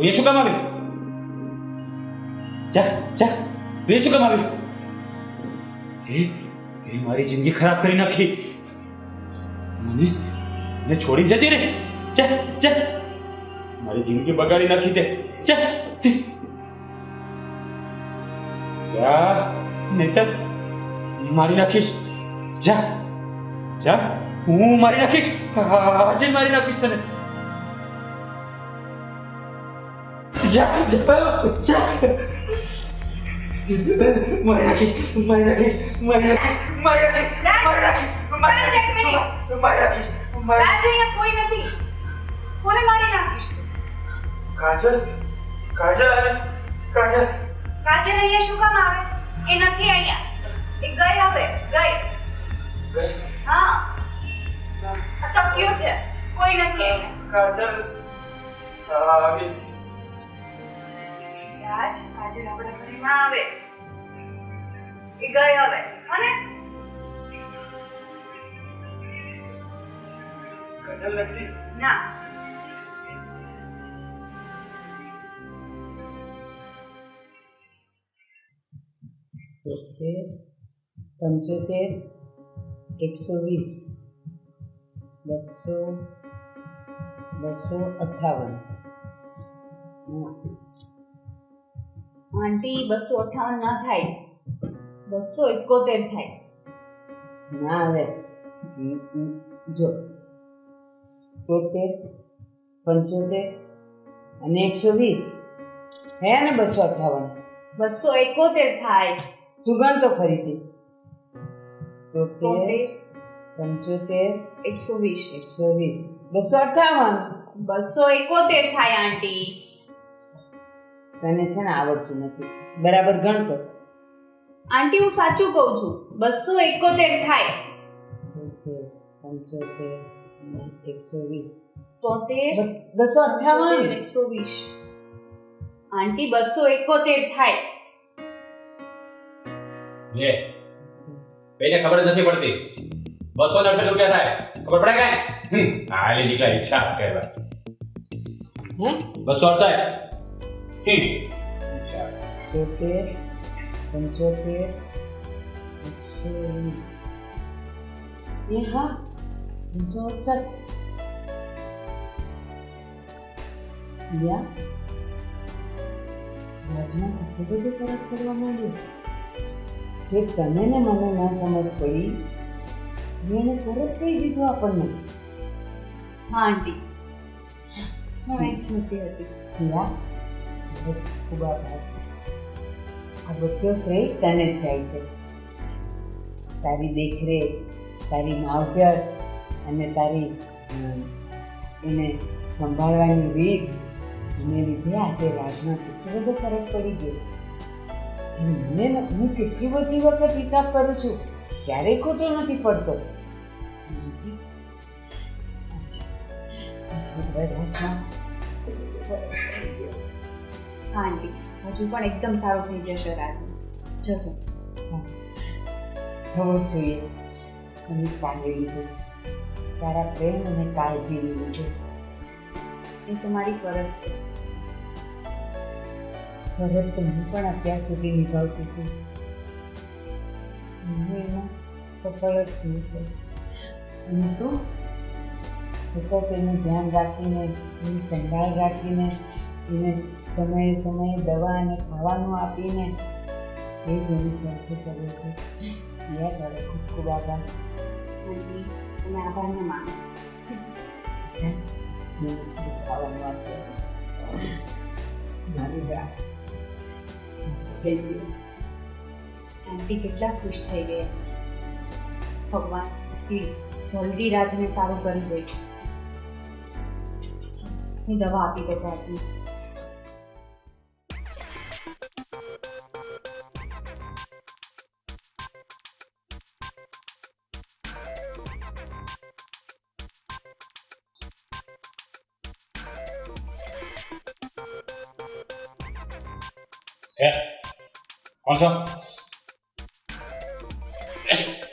તું એ શું કામ આવી જા જા. તું એ શું કામ આવી એ એ મારી જિંદગી ખરાબ કરી નાખી. મને મને છોડી જતી રે જા જા. મારી જિંદગી બગાડી નાખી તે. જા જા, નહીતર મારી નાખીશ. જા જા. હું મારી નાખીશ. આજે મારી નાખીશ તને. જા જા જા મારી નાખીશ મારી નાખીશ મારી નાખીશ મારી નાખીશ મારી નાખીશ રાજ, એક મિનિટ. મારી નાખીશ મારી રાજ અહીંયા કોઈ નથી કોને મારી નાખીશ કાજલ કાજલ આવે કાજલ કાજલ અહીંયા શું કામ આવે એ નથી અહીંયા એ ગઈ હવે ગઈ ગઈ હા ના, આ તક્યો છે કોઈ નથી અહીંયા કાજલ આવી રાજ આજે આપણા ઘરે ના આવે. એ ગઈ હવે. અને ગઝલ નથી? ના. તોતેર પંચોતેર એકસો વીસ બસો બસો અઠ્ઠાવન હા, આંટી બસો અઠાવન ના થાય. બસો એકોતેર થાય. ના આવે. જો. તોતેર પંચોતેર અને એકસો વીસ. હે ને બસો અઠાવન બસો એકોતેર થાય. તું ગણ તો ફરીથી. તોતેર પંચોતેર એકસો વીસ. એકસો વીસ. બસો અઠાવન બસો એકોતેર થાય આંટી. તને છે ને આવડતું નથી. બરાબર ગણતો. આંટી હું સાચું કહું છું. બસો એકોતેર થાય. પંચોતેર એકસો વીસ. તોતેર બસો અઠ્ઠાવન. એકસો વીસ. આંટી બસો એકોતેર થાય. લે પેલે ખબર જ નથી પડતી. બસો ને અડસઠ રૂપિયા થાય. ખબર પડે કાંઈ હમ હાલી નીકળ્યા ઈચ્છા કહેવાય હે? બસો અડસઠ. હમ. તોતેર પંચોતેર એકસો વીસ એ હા બસો અડસઠ સિયા રાજમાં કેટલો બધો ફરક પડવા માંડ્યો જે તને ને મને ના સમજ પડી એને તરત કહી દીધું આપણને હા આંટી હું એ હતી. સિયા ખૂબ આભાર. આ બધો શ્રેય તને જ જાય છે. તારી દેખરેખ, તારી માવજત અને તારી એને સંભાળવાની રીત એને લીધે આજે રાજમાં કેટલો બધો ફરક પડી ગયો. જે મને હું કેટલી બધી વખત હિસાબ કરું છું, ક્યારેય ખોટો નથી પડતો. રાજમાં હા આંટી હજુ પણ એકદમ સારું થઈ જશે રાજુ. જજો. થવો જ જોઈએ અને કાલે લીધું. તારા પ્રેમ અને કાળજી લીધું છે. એ તો મારી ફરજ છે. ફરજ તો હું પણ અત્યાર સુધી નિભાવતી હતી. હું એમાં સફળ જ થયું છે. અને તું સતત એનું ધ્યાન રાખીને એની સંભાળ રાખીને એને સમયે સમયે દવા અને ખાવાનું આપીને એ જ એની સ્વાસ્થ્ય કરે છે. સિયા કરે ખૂબ ખૂબ આભાર. માનો. ખાવાનું આપ્યું મારી રાત થઈ ગયું આંટી કેટલા ખુશ થઈ ગયા. ભગવાન પ્લીઝ જલ્દી રાજને સારું કરી દે. હું દવા આપી દઉં રાજને. છો?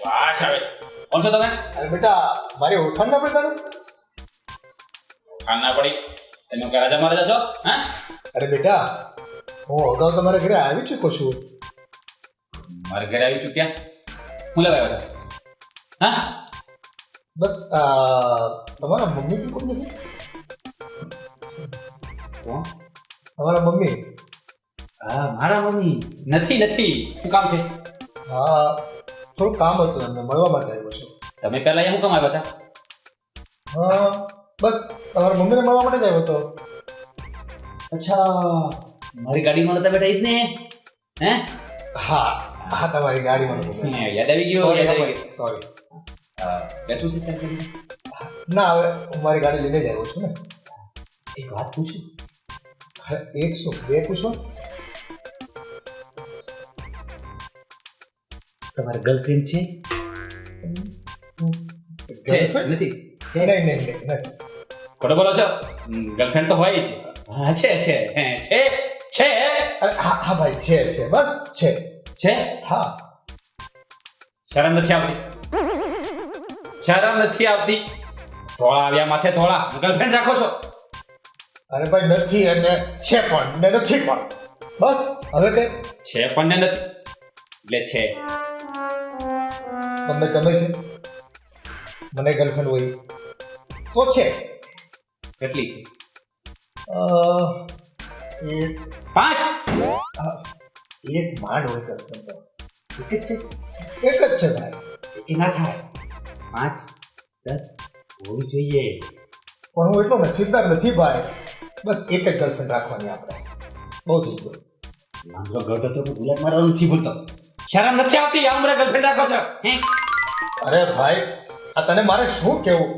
વાહ સાહેબ કોણ છો તમે? અરે બેટા મારી ઓળખાણ ના પડે તને ના પડી. તમે રાજા મહારાજા છો? હા? અરે બેટા હું અગાઉ તમારા ઘરે આવી ચૂક્યો છું. મારા ઘરે આવી ચૂક્યા? હું લેવા આવ્યો હા? બસ તમારા મમ્મી કોઈ નથી તમારા મમ્મી? હા મારા મમ્મી. નથી નથી. શું કામ છે? હા થોડું કામ હતું એમને મળવા માટે આવ્યો છું. તમે પહેલા અહીંયા શું કામ આવ્યા હતા? હા બસ તમારા મમ્મીને મળવા માટે જ આવ્યો હતો. અચ્છા મારી ગાડીમાં નતા બેઠા ઈ જ ને હે? હા હા તમારી ગાડીમાં. યાદ આવી ગયો યાદ આવી ગયો. હા, બેસું છે ના હવે હું મારી ગાડી લઈને જ આવ્યો છું ને. એક વાત પૂછું? એક શું બે પૂછો? તમારી ગર્લફ્રેન્ડ છે? Girlfriend? નથી. નહીં નહીં નહીં નથી. ખોટો બોલો છો? ગર્લફ્રેન્ડ તો હોય જ. હા છે છે છે છે. અરે હા હા ભાઈ છે છે બસ છે. છે? હા. શરમ નથી આવતી. શરમ નથી આવતી. થોડા આવ્યા માથે થોડા ગર્લફ્રેન્ડ રાખો છો. અરે ભાઈ નથી અને છે પણ ને નથી પણ. બસ હવે તે છે પણ ને નથી. એટલે છે. તમને ગમે છે? મને ગર્લફ્રેન્ડ હોય. તો છે. કેટલી છે? એક પાંચ. એક માંડ હોય ગર્લફ્રેન્ડ તો. એક જ છે? એક જ છે ભાઈ. એક ના થાય. પાંચ દસ હોવી જોઈએ. પણ હું એટલો નસીબદાર નથી ભાઈ. બસ એક જ ગર્લફ્રેન્ડ રાખવાની આપણે. બહુ થઈ ગયું. નામનો ગઢ હતો ગુલાબ મારવાનું નથી ભૂલતો. શરમ નથી આવતી આમ ઉંમરે ગર્લફ્રેન્ડ રાખો છો. હે? અરે ભાઈ આ તને મારે શું કેવું?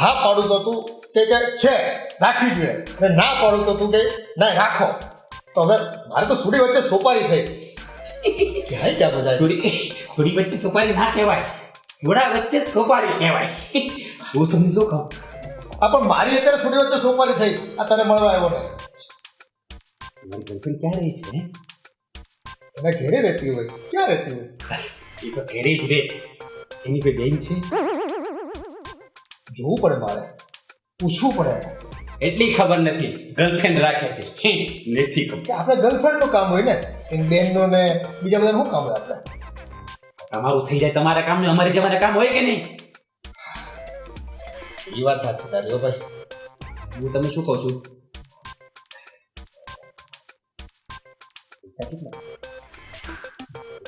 હા પાડું તો તું કે કે છે રાખવી જોઈએ. અને ના પાડું તો તું કે ના રાખો. તો હવે મારે તો સુડી વચ્ચે સોપારી થઈ. ક્યાંય ક્યાં બધા સોડી સોડી વચ્ચે સોપારી ના કહેવાય. સોડા વચ્ચે સોપારી કહેવાય. હું તમને શું કહું? આ પણ મારી અત્યારે સુડી વચ્ચે સોપારી થઈ. આ તને મળવા આવ્યો ને મારી ગર્લફ્રેન્ડ ક્યાં રહી છે? એને ઘેરે રહેતી હોય ક્યાં રહેતી હોય? એ તો ઘેરે જ રહે એની કોઈ બેન છે? જોવું પડે મારે. પૂછવું પડે એટલી ખબર નથી. ગર્લફ્રેન્ડ રાખે છે. નથી ખબર. આપણે ગર્લફ્રેન્ડનું કામ હોય ને એની બેનનું ને બીજા બધા શું કામ હોય આપણે? તમારું થઈ જાય તમારા કામ ને અમારી જમાના કામ હોય કે નહીં? એ વાત સાચી તારી હો ભાઈ. હું તમને શું કહું છું.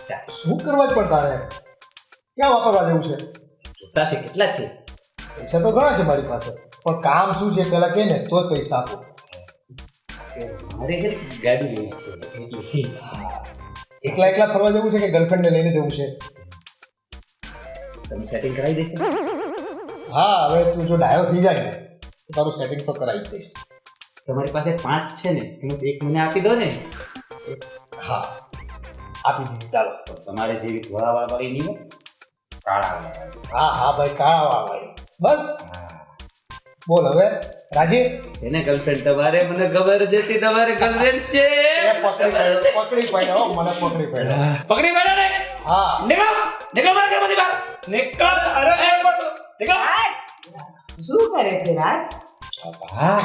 શું કરવા જ પણ તારે? ક્યાં વાપરવા જેવું છે? જોતા છે કેટલા છે? પૈસા તો ઘણા છે મારી પાસે પણ કામ શું છે પેલા કહે ને તો પૈસા આપો. મારે ઘરે ગાડી લેવી છે એકલા એકલા ફરવા જવું છે કે ગર્લફ્રેન્ડને લઈને જવું છે? તમે સેટિંગ કરાવી દેશે. હા હવે તું જો ડાયો થઈ જાય તો તારું સેટિંગ તો કરાવી દઈશ. તમારી પાસે પાંચ છે ને એમાં એક મને આપી દો ને. હા. આપી દીધી. ચાલો. તમારે જેવી ધોળા વાળી નહીં હોય કાળા હા હા ભાઈ કાળા ભાઈ બસ. બોલ હવે. રાજીવ? એને ગર્લફ્રેન્ડ તમારે મને ખબર જ હતી તમારે ગર્લફ્રેન્ડ છે. પકડી પડ્યો પકડી પડ્યો મને પકડી પડ્યો. પકડી પડ્યો ને? હા. નીકળો નીકળો મારા ઘરમાંથી બહાર. નીકળો અરે, એ, નીકળો. શું કરે છે રાજ? હા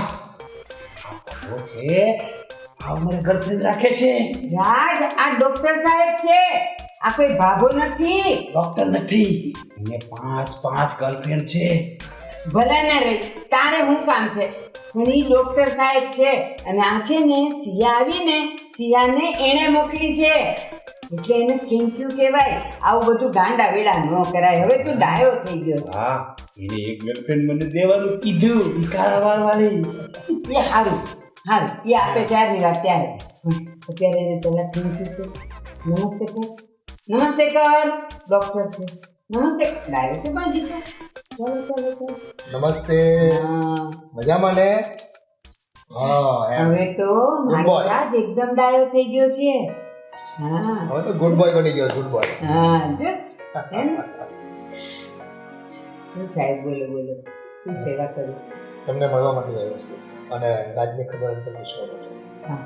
છે. આ મારે ગર્લફ્રેન્ડ રાખે છે? રાજ આ ડોક્ટર સાહેબ છે. આ કોઈ ભાગો નથી. ડોક્ટર નથી. એને પાંચ પાંચ ગર્લફ્રેન્ડ છે. ભલે ના રે તારે શું કામ છે? પણ ડોક્ટર સાહેબ છે. અને આ છે ને સિયા આવીને સિયાને એણે મોકલી છે. એટલે એને થેન્ક યુ કહેવાય. આવું બધું ગાંડા વેડા ન કરાય. હવે તું ડાયો થઈ ગયો હા એને એક ગર્લફ્રેન્ડ મને દેવાનું કીધું. કાળા વાળી એ સારું સારું એ આપે ત્યારની વાત ત્યારે અત્યારે. એને પહેલા થેન્ક યુ કે નમસ્તે કર નમસ્તે કર ડૉક્ટર છે. નમસ્તે. ડાયરેક્ટ છે બાજી ચલો ચલો ચલો. નમસ્તે. હા. મજામાં ને? હવે તો મારો. રાજ એકદમ ડાયો થઈ ગયો છે. હા. હવે તો ગુડ બોય બની ગયો ગુડ બોય હા જો. એમ. શું સાહેબ બોલો બોલો. શું સેવા કરું? તમને મળવા માટે આવ્યો છું. અને રાજની ખબર અંતર પૂછવા માટે હા.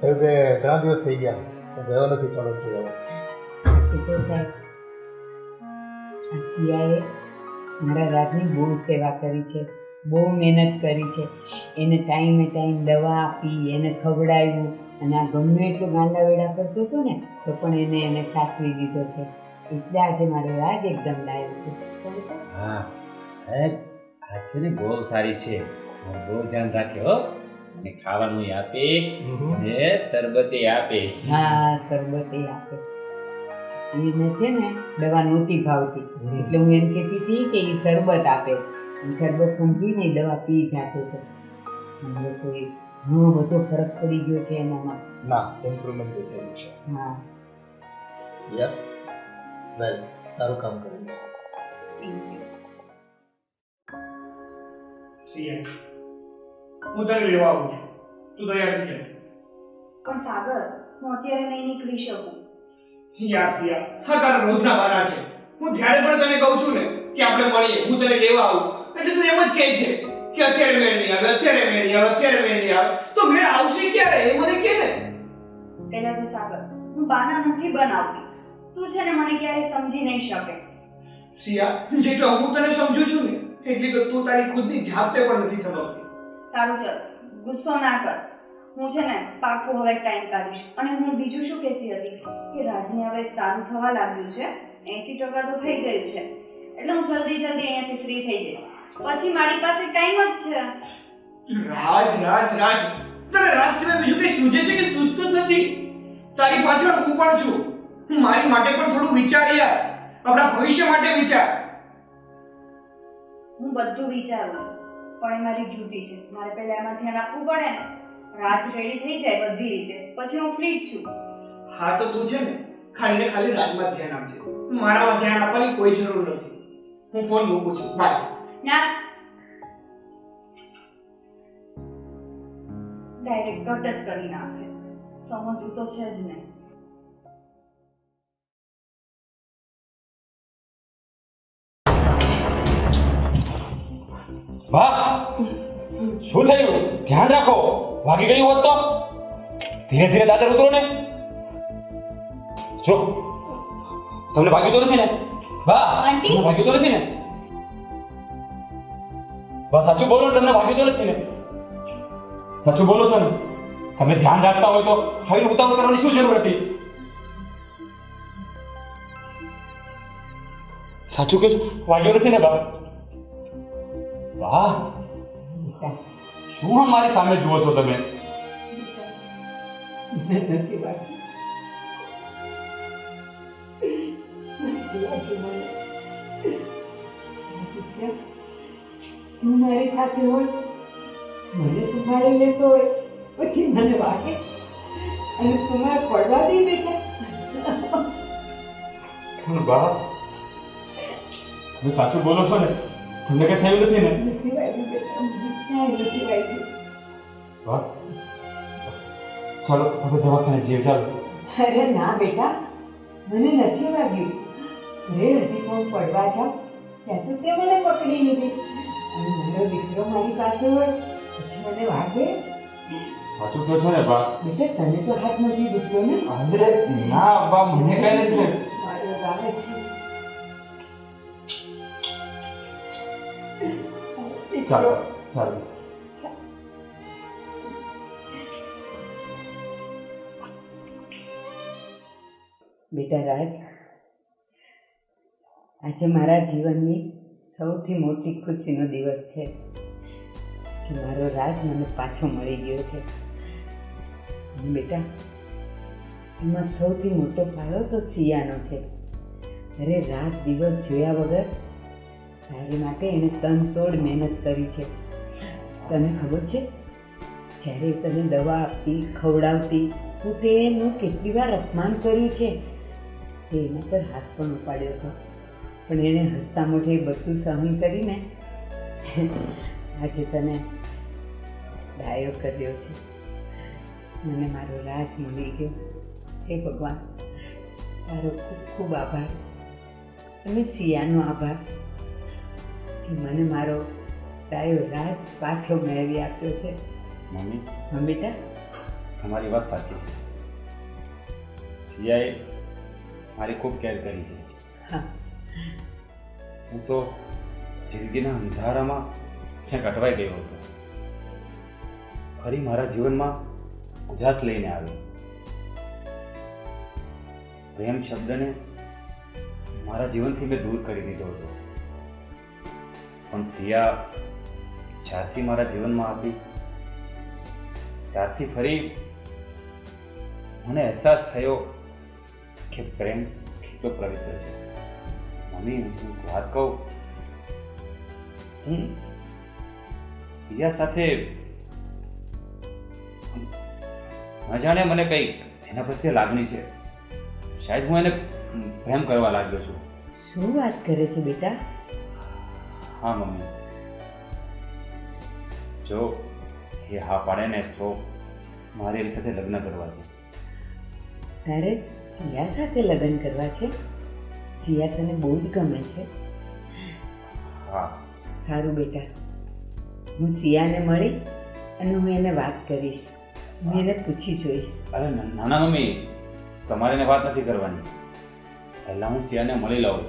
થયું કે ઘણા દિવસ થઈ ગયા. હું ગયો નથી ચાલો જોયો સાચું કહો સાહેબ. સિયાએ મારા રાજની બહુ સેવા કરી છે બહુ મહેનત કરી છે. એને ટાઈમે ટાઈમ દવા આપી એને ખવડાવ્યું. અને આ ગમે એટલું ગાંડા વેડા કરતો હતો ને તો પણ એને એને સાચવી લીધો છે. એટલે આજે મારો રાજ એકદમ લાયક છે? હા. આ છે ને બહુ સારી છે. બહુ ધ્યાન રાખે હો. અને ખાવાનું આપે અને સરબતે આપે. હા સરબતે આપે. એને છે ને દવા નહોતી ભાવતી. એટલે હું એમ કહેતી હતી કે એ શરબત આપે છે. શરબત સમજીને દવા પી જાતો હતો. હવે તો એ ઘણો બધો ફરક પડી ગયો છે એનામાં. ના ઇમ્પ્રુવમેન્ટ દેખાયું છે. હા. સિયા વેલ સારું કામ કર્યું સિયા હું તને લેવા આવું છું તું તૈયાર થઈ જા. પણ સાગર હું અત્યારે નહીં નીકળી શકું યાર સિયા હા તારા રોજના વારા છે હું જ્યારે પણ તને કહું છું ને કે આપણે મળીએ હું તને લેવા આવું એટલે તું એમ જ કહે છે કે અત્યારે મેળ નહીં આવે અત્યારે મેળ નહીં આવે અત્યારે મેળ નહીં આવે તો મેળ આવશે ક્યારે એ મને કે ને પહેલા તો સાગર હું બાના નથી બનાવતી તું છે ને મને ક્યારેય સમજી નહીં શકે સિયા જેટલો હું તને સમજુ છું ને એટલી તો તું તારી ખુદની જાતે પણ નથી સમજતી. સારું ચાલ ગુસ્સો ના કર. હું છે ને પાકું હવે ટાઈમ કાઢીશ. અને હું બીજું શું કહેતી હતી? કે રાજને હવે સારું થવા લાગ્યું છે. એસી ટકા તો થઈ ગયું છે. એટલે હું જલ્દી જલ્દી અહીંયાથી ફ્રી થઈ જઈશ. પછી મારી પાસે ટાઈમ જ છે. રાજ રાજ રાજ. તને રાજ સિવાય બીજું કઈ સૂજે છે કે સૂજતું જ નથી? તારી પાછળ હું પણ છું. હું મારી માટે પણ થોડું વિચાર યાર આપણા ભવિષ્ય માટે વિચાર. બધું વિચારું છું. પણ એ મારી ડ્યુટી છે. મારે પહેલા એમાં ધ્યાન આપવું પડે ને રાજ રેડી થઈ જાય બધી રીતે પછી હું ફ્રી જ છું. હા તો તું છે ને ખાલી ને ખાલી રાજમાં ધ્યાન આપજે. મારામાં ધ્યાન આપવાની કોઈ જરૂર નથી. હું ફોન મૂકું છું. બાય ના. ડાયરેક્ટ કટ જ કરી નાખે. સમજવું તો છે જ નહીં વાહ! શું થયું? ધ્યાન રાખો. વાગી ગયું હોત તો? ધીરે ધીરે દાદર ઉતરો ને. જો તમને ભાગ્યું તો નથી ને? વાહ? તમને વાગ્યું તો નથી ને? વાહ સાચું બોલો તમને ભાગ્યું તો નથી ને? સાચું બોલો છો ને? તમે ધ્યાન રાખતા હોય તો હવે ઉતાવળ કરવાની શું જરૂર હતી? સાચું કે વાગ્યો નથી ને બા વાહ બેટા શું આમ મારી સામે જુઓ છો તમે નથી બાકી નથી બાકી મને. બાકી તું મારી સાથે હોય મને સંભાળી લેતો હોય પછી મને વાગે અને તું મારે પડવા દે બેટા પણ બા તમે સાચું બોલો છો ને તમને કઈ થયું નથી ને? વાહ ચાલો આપણે દવાખાને જઈએ ચાલો. અરે ના બેટા. મને નથી વાગ્યું રે હજી પણ પડવા જાઉં ત્યાં તો તે મને પકડી લીધી. અને મારો દીકરો મારી પાસે હોય પછી મને વાગે. સાચું કહો છો ને બા. બેટા તને તો હાથ નથી દુખ્યો ને? અરે ના બા મને કઈ નથી. મારો ગામે છે. ચાલો ચાલો બેટા રાજ આજે મારા જીવનની સૌથી મોટી ખુશીનો દિવસ છે કે મારો રાજ મને પાછો મળી ગયો છે. બેટા એમાં સૌથી મોટો ફાળો તો સિયાનો છે. અરે રાત દિવસ જોયા વગર તારી માટે એણે તન તોડ મહેનત કરી છે. તને ખબર છે? જ્યારે તને દવા આપતી, ખવડાવતી, તો તેનું કેટલી વાર અપમાન કર્યું છે? તે એના પર હાથ પણ ઉપાડ્યો હતો. પણ એણે હસતા મોઢે બધું સહન કરીને આજે તને ડાયો કર્યો છે. મને મારો રાજ મળી ગયો. હે ભગવાન, તારો ખૂબ ખૂબ આભાર. અને સિયાનો આભાર. કે મને મારો ડાયો રાજ પાછો મેળવી આપ્યો છે. મમ્મી? મમ્મી બેટા તમારી વાત સાચી છે. સિયાએ મારી ખૂબ કેર કરી છે. હા. હું તો જિંદગીના અંધારામાં ક્યાંક અટવાઈ ગયો હતો. ફરી મારા જીવનમાં ઉજાસ લઈને આવ્યો. પ્રેમ શબ્દને મારા જીવનથી મેં દૂર કરી દીધો હતો. પણ સિયા જ્યારથી મારા જીવનમાં હતી ત્યારથી ફરી મને અહેસાસ થયો કે પ્રેમ કેટલો પવિત્ર છે. મમ્મી, હું વાત કહું. હું સિયા સાથે ન જાણે મને કંઈ એના પ્રત્યે લાગણી છે. શાયદ હું એને પ્રેમ કરવા લાગ્યો છું. શું વાત કરે છે બેટા? હા મમ્મી જો એ હા પાડે ને તો મારે એની સાથે લગ્ન કરવા છે. તારે સિયા સાથે લગ્ન કરવા છે? સિયા તને બહુ જ ગમે છે. હા. સારું બેટા. હું સિયાને મળી અને હું એને વાત કરીશ. હું એને પૂછી જોઈશ. અરે નાના મમ્મી તમારે એને વાત નથી કરવાની. પહેલાં હું સિયાને મળી લઉં.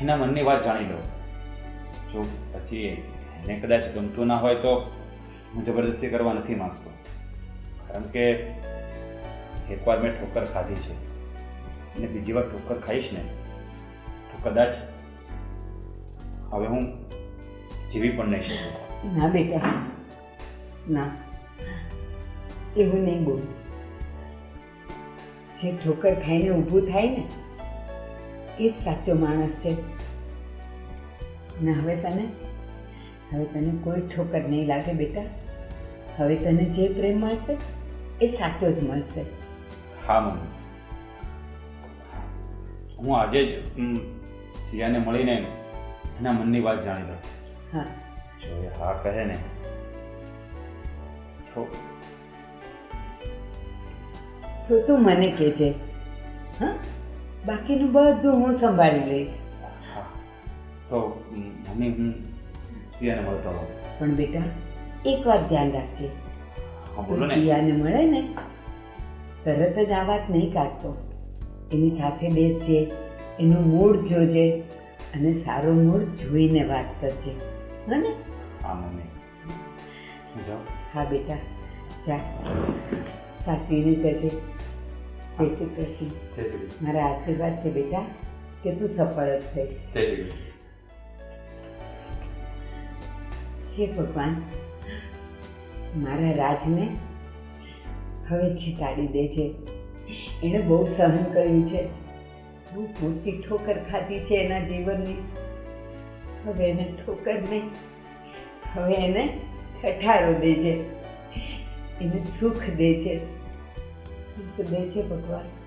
એના મનની વાત જાણી લઉં. જો પછી એને કદાચ ગમતું ના હોય તો હું જબરદસ્તી કરવા નથી માગતો. કારણ કે એકવાર મેં ઠોકર ખાધી છે. અને બીજી વાર ઠોકર ખાઈશ ને, તો કદાચ હવે હું જીવી પણ નહીં શકું. ના બેટા. ના. એવું નહીં બોલ. જે ઠોકર ખાઈને ઊભું થાય ને, એ સાચો માણસ છે. ને હવે તને હવે તને કોઈ ઠોકર નહીં લાગે બેટા. હવે તને જે પ્રેમ મળશે એ સાચો જ મળશે. હા મમ્મી. હું આજે જ સિયાને મળીને એના મનની વાત જાણી લઉં. હા. જો એ હા કહે ને તો તો તું મને કહેજે હા? બાકીનું બધું હું સંભાળી લઈશ. તો મમ્મી હું સિયાને મળતો હોઉં પણ બેટા એક વાત ધ્યાન રાખજે. સિયાને મળે ને તરત જ આ વાત નહીં કાઢતો. એની સાથે બેસજે એનું મૂડ જોજે અને સારો મૂડ જોઈને વાત કરજે. હા ને? હા મમ્મી. હું બેટા. જા. સાચવીને જજે. જય શ્રી કૃષ્ણ. જય શ્રી કૃષ્ણ. મારા આશીર્વાદ છે બેટા કે તું સફળ જ થઈશ. હે ભગવાન. મારા રાજને હવે જીતાડી દેજે. એણે બહુ સહન કર્યું છે. બહુ મોટી ઠોકર ખાધી છે એના જીવનની. હવે એને ઠોકર નહીં. હવે એને ઠઠારો દેજે. એને સુખ દેજે. સુખ દેજે ભગવાન.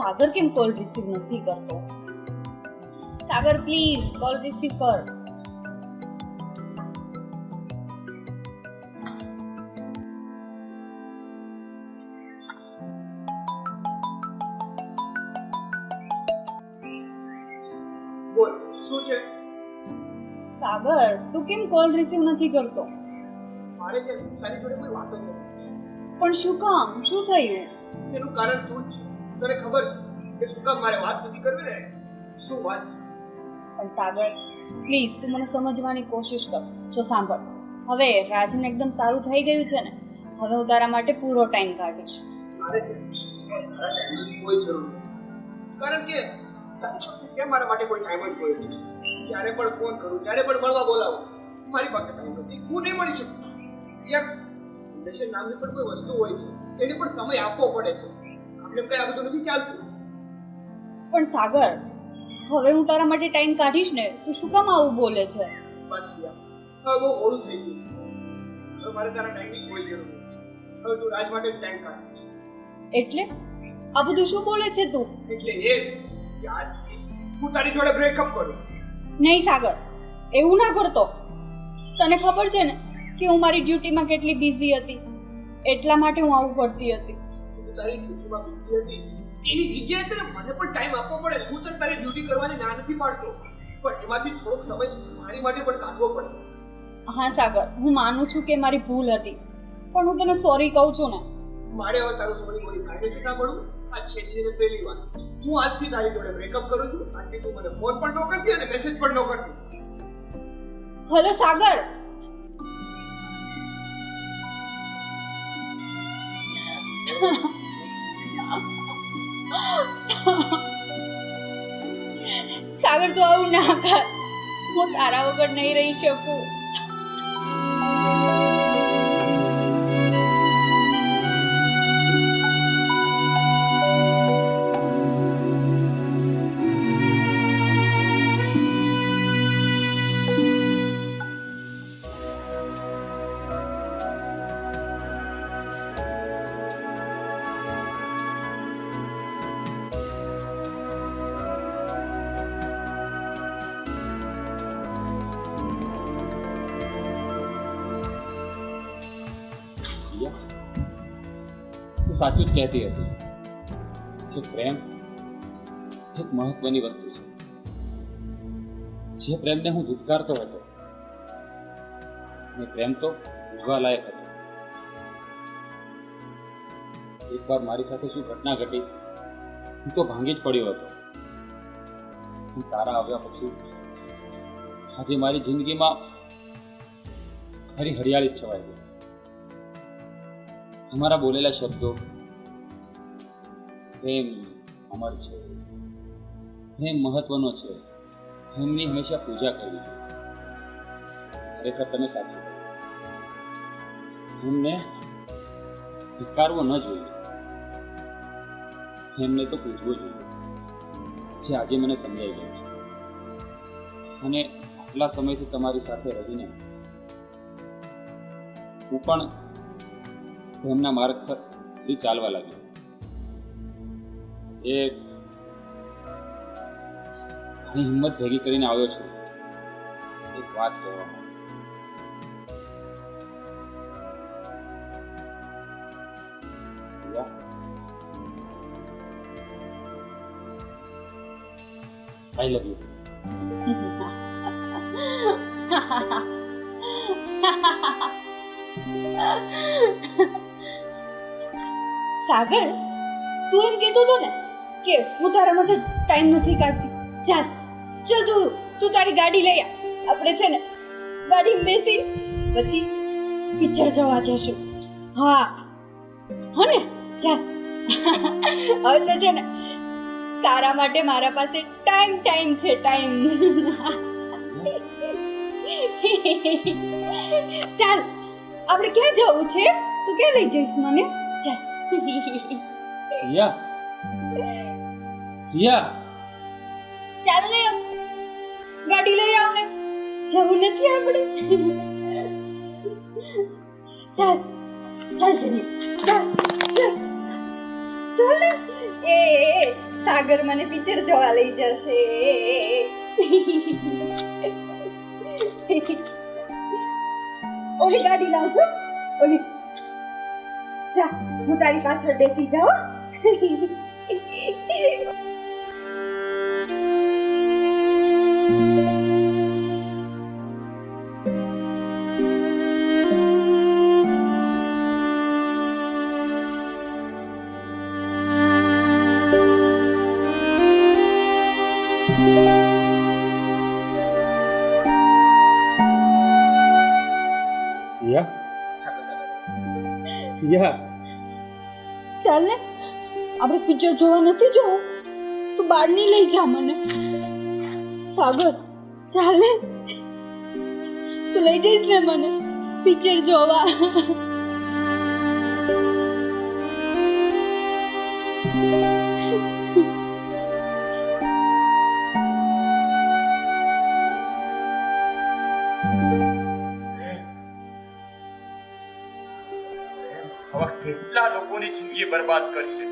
સાગર કેમ કોલ રિસીવ નથી કરતો? સાગર પ્લીઝ કોલ રિસીવ કર. બોલ શું છે? સાગર તું કેમ કોલ રિસીવ નથી કરતો? મારે તારી જોડે કોઈ વાત જ નથી. પણ શું કામ? શું થયું? તેનું કારણ તું જ તને ખબર છે કે શું કામ મારે વાત નથી કરવી ને? શું વાત છે? પણ સાગર પ્લીઝ તું મને સમજવાની કોશિશ કર. જો સાંભળ હવે રાજને એકદમ સારું થઈ ગયું છે ને હવે હું તારા માટે પૂરો ટાઈમ કાઢીશ. મારે છે. કોઈ જરૂર કારણ કે કેમ મારા માટે કોઈ ટાઈમ જ કોઈ જ્યારે પણ ફોન કરું જ્યારે પણ મળવા બોલાવું. મારી પાસે ટાઈમ નથી. હું નહીં મળી શકું. યાર રિલેશન નામની પણ કોઈ વસ્તુ હોય છે. એને પણ સમય આપવો પડે છે. આપણે કઈ આ બધું નથી ચાલતું? પણ સાગર હવે હું તારા માટે ટાઈમ કાઢીશ ને તું શું કામ આવું બોલે છે? બસ હવે બહુ મોડું થઈ ગયું. હવે મારે તારા ટાઈમની કોઈ જરૂર નથી. હવે તું રાજ માટે ટાઈમ કાઢ એટલે? આ બધું શું બોલે છે તું? એટલે એ હું તારી જોડે બ્રેકઅપ કરું. નહીં સાગર એવું ના કરતો. તને ખબર છે ને કે હું મારી ડ્યુટીમાં કેટલી બિઝી હતી? એટલા માટે હું આવું પડતી હતી. તું તારી ડ્યુટીમાં બિઝી હતી. એની જગ્યાએ તને મને પણ ટાઈમ આપવો પડે. હું તને તારી ડ્યુટી કરવાની ના નથી પાડતો. પણ એમાંથી થોડોક સમય મારી માટે પણ કાઢવો પડે. હા સાગર હું માનું છું કે મારી ભૂલ હતી. પણ હું તને સોરી કહું છું ને. મારે હવે તારું સોરી બોલી કાઢે છે ના પડું આ છેલ્લી ને પહેલી વાત. હું આજથી તારી જોડે બ્રેકઅપ કરું છું. આજથી તું મને ફોન પણ ન કરતી અને મેસેજ પણ ન કરતી. હલો સાગર. સાગર તું આવું ના કર. હું તારા વગર નહીં રહી શકું. સાચું જ કહેતી હતી. કે પ્રેમ એક મહત્વની વસ્તુ છે. જે પ્રેમને હું ધુતકારતો હતો, અને પ્રેમ તો ઉજવા લાયક હતો. એકવાર મારી સાથે શું ઘટના ઘટી, હું તો ભાંગી જ પડ્યો હતો. હું તારા આવ્યા પછી, આજે મારી જિંદગીમાં ખરી હરિયાળી છવાઈ ગઈ. તમારા બોલેલા શબ્દો પ્રેમ અમર છે. પ્રેમ મહત્વનો છે. પ્રેમની હંમેશા પૂજા કરવી. ખરેખર તમે સાચું પ્રેમને ધિકારવો ન જોઈએ. પ્રેમને તો પૂજવો જોઈએ. જે આજે મને સમજાઈ ગયું છે. અને આટલા સમયથી તમારી સાથે રહીને હું પણ એમના માર્ગ પરથી ચાલવા લાગ્યો. એ ઘણી હિંમત ભેગી કરીને આવ્યો છું. એક વાત કહેવા આઈ લવ યુ. સાગર, તું એમ કહેતો હતો ને કે હું તારા માટે ટાઈમ નથી કાઢતી. ચાલ ચાલ તું તું તારી ગાડી લઈ આ. આપણે છે ને ગાડી બેસી પછી પિક્ચર જોવા જશું હા. હો ને? ચાલ હવે તો છે ને તારા માટે મારા પાસે ટાઈમ ટાઈમ છે ટાઈમ ચાલ, આપણે ક્યાં જવું છે? તું ક્યાં લઈ જઈશ મને? ચાલ સિયા. સિયા. ચાલ ને ગાડી લઈ આવ ને. જવું નથી આપણે. ચાલ. ચાલ જઈએ. ચાલ. ચાલ. ચાલ ને એ, સાગર મને પિક્ચર જોવા લઈ જશે. ઓલી ગાડી લાવજો. ઓલી. જા હું તારી પાછળ બેસી જાઉં. ચાલ? ને આપણે પિક્ચર જોવા નથી જવું? તું બહારની લઈ જા મને. સાગર, ચાલ? ને તું લઈ જઈશ ને મને પિક્ચર જોવા? બરબાદ કરશે.